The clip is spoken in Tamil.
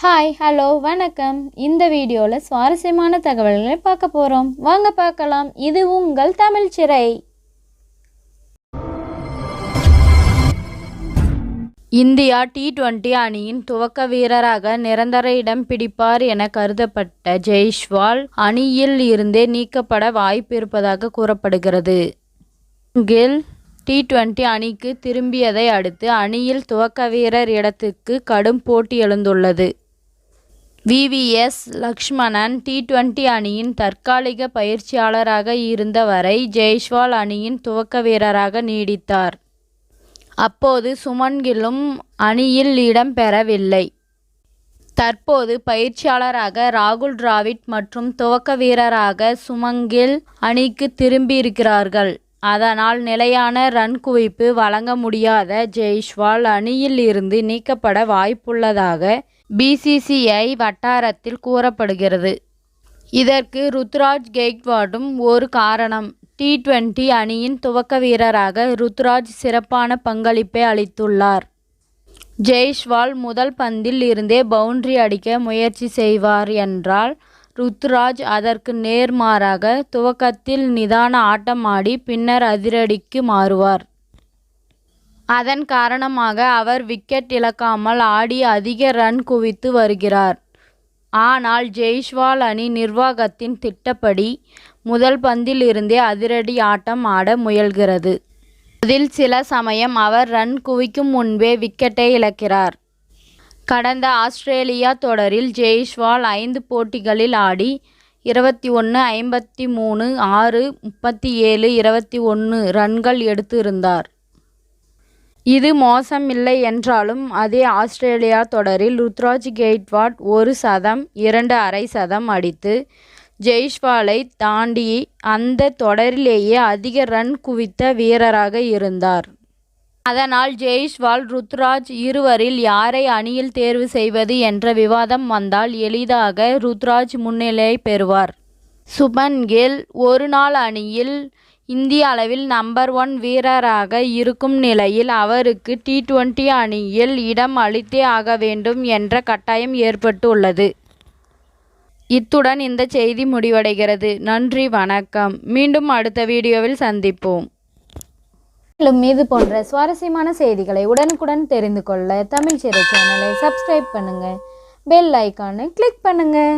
ஹாய் ஹலோ வணக்கம். இந்த வீடியோவில் சுவாரஸ்யமான தகவல்களை பார்க்க போகிறோம் வாங்க பார்க்கலாம். இது உங்கள் தமிழ் சிறை. இந்தியா டி டுவெண்டி அணியின் துவக்க வீரராக நிரந்தர இடம் பிடிப்பார் என கருதப்பட்ட ஜெய்ஷ்வால் அணியில் இருந்தே நீக்கப்பட வாய்ப்பு இருப்பதாக கூறப்படுகிறது. கில் டி டுவெண்டி அணிக்கு திரும்பியதை அடுத்து அணியில் துவக்க வீரர் இடத்துக்கு கடும் போட்டி எழுந்துள்ளது. விவிஎஸ் லக்ஷ்மணன் டி டுவெண்டி அணியின் தற்காலிக பயிற்சியாளராக இருந்தவரை ஜெய்ஷ்வால் அணியின் துவக்க வீரராக நீடித்தார். அப்போது சுமன் கில்லும் அணியில் இடம் பெறவில்லை. தற்போது பயிற்சியாளராக ராகுல் டிராவிட் மற்றும் துவக்க வீரராக சுமங்கில் அணிக்கு திரும்பியிருக்கிறார்கள். அதனால் நிலையான ரன் குவிப்பு வழங்க முடியாத ஜெய்ஷ்வால் அணியில் இருந்து நீக்கப்பட வாய்ப்புள்ளதாக பிசிசிஐ வட்டாரத்தில் கூறப்படுகிறது. இதற்கு ருத்ராஜ் கெய்க்வாடும் ஒரு காரணம். டி டுவெண்டி அணியின் துவக்க வீரராக ருத்ராஜ் சிறப்பான பங்களிப்பை அளித்துள்ளார். ஜெய்ஷ்வால் முதல் பந்தில் இருந்தே பவுண்டரி அடிக்க முயற்சி செய்வார் என்றால் ருத்ராஜ் அதற்கு நேர்மாறாக துவக்கத்தில் நிதான ஆட்டம் ஆடி பின்னர் அதிரடிக்கு மாறுவார். அதன் காரணமாக அவர் விக்கெட் இழக்காமல் ஆடி அதிக ரன் குவித்து வருகிறார். ஆனால் ஜெய்ஷ்வால் அணி நிர்வாகத்தின் திட்டப்படி முதல் பந்தில் இருந்தே அதிரடி ஆட்டம் ஆட முயல்கிறது. அதில் சில சமயம் அவர் ரன் குவிக்கும் முன்பே விக்கெட்டை இழக்கிறார். கடந்த ஆஸ்திரேலியா தொடரில் ஜெய்ஷ்வால் ஐந்து போட்டிகளில் ஆடி இருபத்தி ஒன்று ஐம்பத்தி மூணு ஆறு முப்பத்தி ஏழு இருபத்தி ஒன்று ரன்கள் எடுத்திருந்தார். இது மோசமில்லை என்றாலும் அதே ஆஸ்திரேலியா தொடரில் ருத்ராஜ் கெய்ட்வாட் ஒரு சதம் இரண்டு அரை சதம் அடித்து ஜெய்ஷ்வாலை தாண்டி அந்த தொடரிலேயே அதிக ரன் குவித்த வீரராக இருந்தார். அதனால் ஜெய்ஷ்வால் ருத்ராஜ் இருவரில் யாரை அணியில் தேர்வு செய்வது என்ற விவாதம் வந்தால் எளிதாக ருத்ராஜ் முன்னிலை பெறுவார். சுபன் கில் ஒரு நாள் அணியில் இந்திய அளவில் நம்பர் ஒன் வீரராக இருக்கும் நிலையில் அவருக்கு டி டுவெண்டி அணியில் இடம் அளித்தே ஆக வேண்டும் என்ற கட்டாயம் ஏற்பட்டு உள்ளது இத்துடன் இந்த செய்தி முடிவடைகிறது. நன்றி வணக்கம். மீண்டும் அடுத்த வீடியோவில் சந்திப்போம். மேலும் இது போன்ற சுவாரஸ்யமான செய்திகளை உடனுக்குடன் தெரிந்து கொள்ள தமிழ் சிறை சேனலை சப்ஸ்கிரைப் பண்ணுங்கள் பெல் ஐக்கானை கிளிக் பண்ணுங்கள்